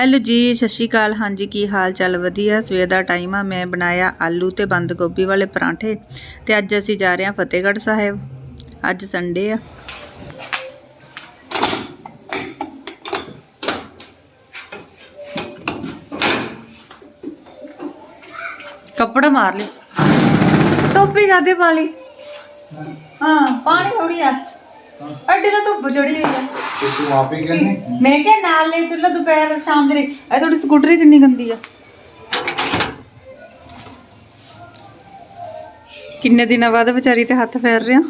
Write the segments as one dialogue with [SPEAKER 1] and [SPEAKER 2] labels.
[SPEAKER 1] Hello ਜੀ, ਸਤਿ ਸ਼੍ਰੀ ਅਕਾਲ। ਹਾਂਜੀ, ਕੀ ਹਾਲ ਚਾਲ? ਵਧੀਆ। ਸਵੇਰ ਦਾ ਟਾਈਮ ਆ। ਮੈਂ ਬਣਾਇਆ ਆਲੂ ਤੇ ਬੰਦ ਗੋਭੀ ਵਾਲੇ ਪਰਾਂਠੇ ਤੇ ਅੱਜ ਅਸੀਂ ਜਾ ਰਹੇ ਹਾਂ ਫਤਿਹਗੜ੍ਹ ਸਾਹਿਬ। ਅੱਜ ਸੰਡੇ ਆ। ਕੱਪੜਾ ਮਾਰ ਲਈ ਟੋਪੀ ਕਾਦੇ ਪਾ ਲਈ? ਹਾਂ, ਪਾਣੀ ਥੋੜੀ ਆ। ਅੱਡੇ ਤਾਂ ਧੁੱਪ ਜੜੀ ਹੋਈ ਆ।
[SPEAKER 2] ਤੇ ਤੂੰ ਆਪ ਹੀ ਕਹਿੰਦੀ?
[SPEAKER 1] ਮੈਂ ਕਿਹਾ ਨਾਲ ਲੈ ਚੱਲੋ ਦੁਪਹਿਰ ਸ਼ਾਮ ਦੇ ਇਹ ਤੁਹਾਡੀ ਸਕੂਟਰੀ ਕਿੰਨੀ ਗੰਦੀ ਆ? ਕਿੰਨੇ ਦਿਨਾਂ ਬਾਅਦ ਵਿਚਾਰੀ ਤੇ ਹੱਥ ਫੇਰ ਰਿਹਾ?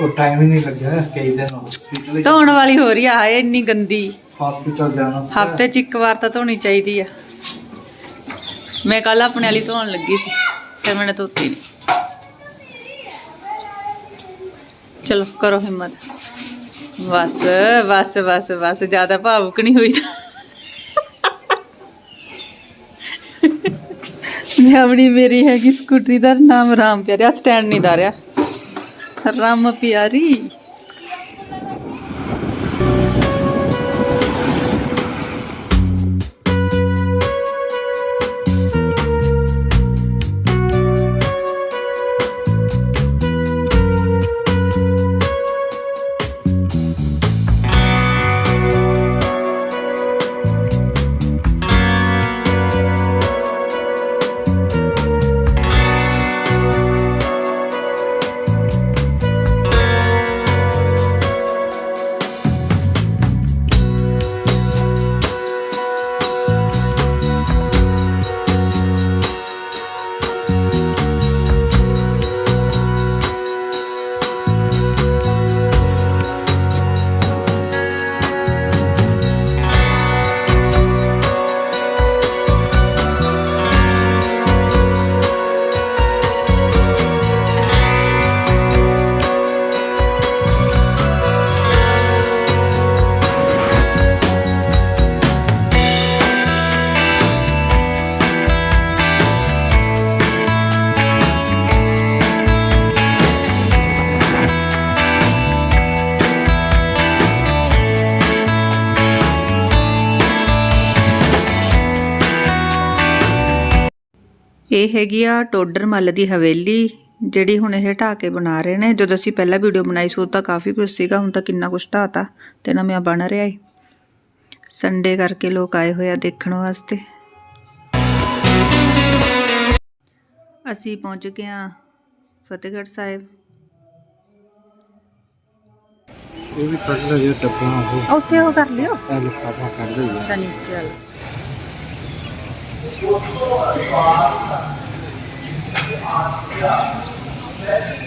[SPEAKER 2] ਉਹ ਟਾਈਮ ਹੀ ਨਹੀਂ ਲੱਗਿਆ ਕਈ ਦਿਨ ਹਸਪੀਟਲ
[SPEAKER 1] ਧੋਣ ਵਾਲੀ ਹੋ ਰਹੀ ਆ ਹਾਏ ਇੰਨੀ ਗੰਦੀ।
[SPEAKER 2] ਹਸਪੀਟਲ ਜਾਣਾ ਸੀ।
[SPEAKER 1] ਹਫ਼ਤੇ ਚ ਇੱਕ ਵਾਰ ਤਾਂ ਧੋਣੀ ਚਾਹੀਦੀ ਆ। ਮੈਂ ਕੱਲ ਆਪਣੇ ਵਾਲੀ ਧੋਣ ਲੱਗੀ ਸੀ ਫਿਰ ਮੈंने ਧੋਤੀ ਨਹੀਂ ਚਲੋ ਕਰੋ ਹਿੰਮਤ। ਬਸ ਬਸ ਬਸ ਬਸ, ਜ਼ਿਆਦਾ ਭਾਵੁਕ ਨਹੀਂ ਹੋਈ ਮੈਂ ਆਪਣੀ ਮੇਰੀ ਹੈਗੀ ਸਕੂਟਰੀ ਦਾ ਨਾਮ ਰਾਮ ਪਿਆਰਿਆ ਸਟੈਂਡ ਨਹੀਂ ਧਾਰਿਆ। ਰਾਮ ਪਿਆਰੀ। ਇਹ ਹੈਗੀ ਆ ਟੋਡਰ ਮੱਲ ਦੀ ਹਵੇਲੀ ਜਿਹੜੀ ਹੁਣ ਇਹ ਢਾਹ ਕੇ ਬਣਾ ਰਹੇ ਨੇ। ਜਦੋਂ ਅਸੀਂ ਪਹਿਲਾਂ ਵੀਡੀਓ ਬਣਾਈ ਸੀ ਉਹ ਤਾਂ ਕਾਫੀ ਕੁਝ ਸੀਗਾ ਹੁਣ ਤਾਂ ਕਿੰਨਾ ਕੁਝ ਢਾਤਾ ਤੇ ਨਵਾਂ ਬਣ ਰਿਹਾ ਏ। ਸੰਡੇ ਕਰਕੇ ਲੋਕ ਆਏ ਹੋਏ ਆ ਦੇਖਣ ਵਾਸਤੇ। ਅਸੀਂ ਪਹੁੰਚ ਗਏ ਆ ਫਤਿਹਗੜ੍ਹ ਸਾਹਿਬ।
[SPEAKER 2] ਇਹ ਵੀ ਫੜ ਲੈ ਜੇ ਡੱਬਾ ਉਹ
[SPEAKER 1] ਉੱਥੇ ਉਹ ਕਰ ਲਿਓ।
[SPEAKER 2] ਇਹ ਲਿਫਾਫਾ ਕੱਢ ਦੇ
[SPEAKER 1] ਅੱਛਾ ਨੀਚੇ ਵਾਲਾ।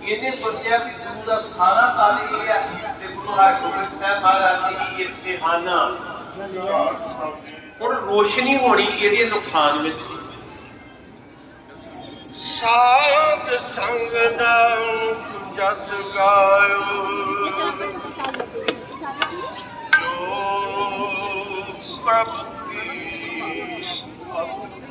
[SPEAKER 3] ਸੋਚਿਆ ਵੀ ਗੁਰੂ ਦਾ ਸਾਰਾ ਕਾਲ ਇਹ ਹੈ ਤੇ ਗੁਰੂ ਹਰਗੋਬਿੰਦ ਸਾਹਿਬ ਮਹਾਰਾਜ ਦੀ ਇਮਤਿਹਾਨ ਹੁਣ ਰੋਸ਼ਨੀ ਹੋਣੀ ਇਹਦੇ ਨੁਕਸਾਨ ਵਿੱਚ ਸੀ? ਸਾਧ ਸੰਗ ਨਾਮ ਜਸ ਗਾਇਓ। ਜੋ ਪ੍ਰਭ ਕੀ ਭਗਤ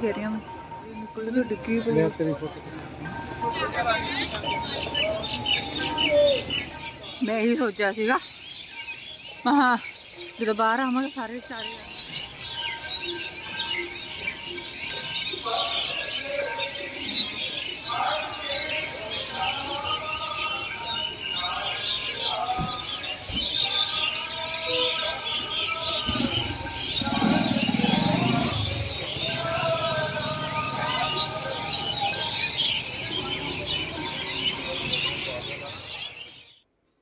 [SPEAKER 1] ਕਹਿ ਰਹੀ ਹਾਂ ਨਿਕਲ ਕੇ ਡਿੱਗੀ ਪਈ ਮੈਂ ਇਹੀ ਸੋਚਿਆ ਸੀਗਾ। ਮਹਾ ਜਦੋਂ ਬਾਹਰ ਆਵਾਂਗੇ ਸਾਰੇ ਚਾਰੇ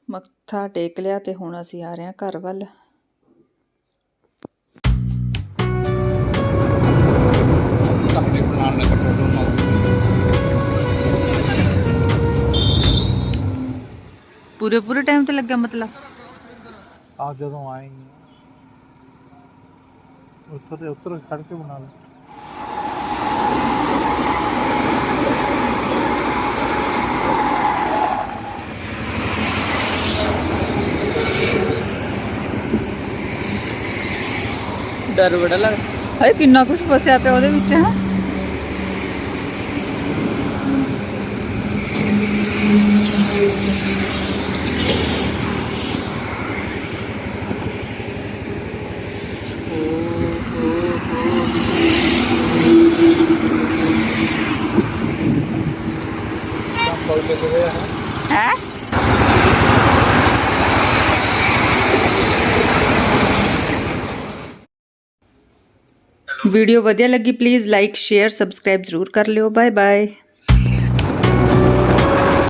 [SPEAKER 1] ਮੱਥਾ ਟੇਕ ਲਿਆ ਤੇ ਹੁਣ ਅਸੀਂ ਆ ਰਹੇ ਹਾਂ ਘਰ ਵੱਲ। ਪੂਰੇ ਪੂਰੇ ਟਾਈਮ ਤੇ ਲੱਗਿਆ ਮਤਲਬ?
[SPEAKER 2] ਆ ਜਦੋਂ ਆਏਂਗੇ ਉੱਥੋਂ ਤੇ ਉੱਤਰ ਖੜ ਕੇ ਬਣਾ ਲੈ
[SPEAKER 1] ਡਰ ਬੜਾ ਲੱਗਦਾ ਹਾਏ ਕਿੰਨਾ ਕੁਝ ਫਸਿਆ ਪਿਆ ਉਹਦੇ ਵਿੱਚ ਹੈ?
[SPEAKER 2] ਕੋਲ ਤੇ ਗਏ ਹੈ।
[SPEAKER 1] ਹੈ? ਵੀਡੀਓ ਵਧੀਆ ਲੱਗੀ ਪਲੀਜ਼ ਲਾਈਕ ਸ਼ੇਅਰ ਸਬਸਕ੍ਰਾਈਬ ਜ਼ਰੂਰ ਕਰ ਲਿਓ। Bye bye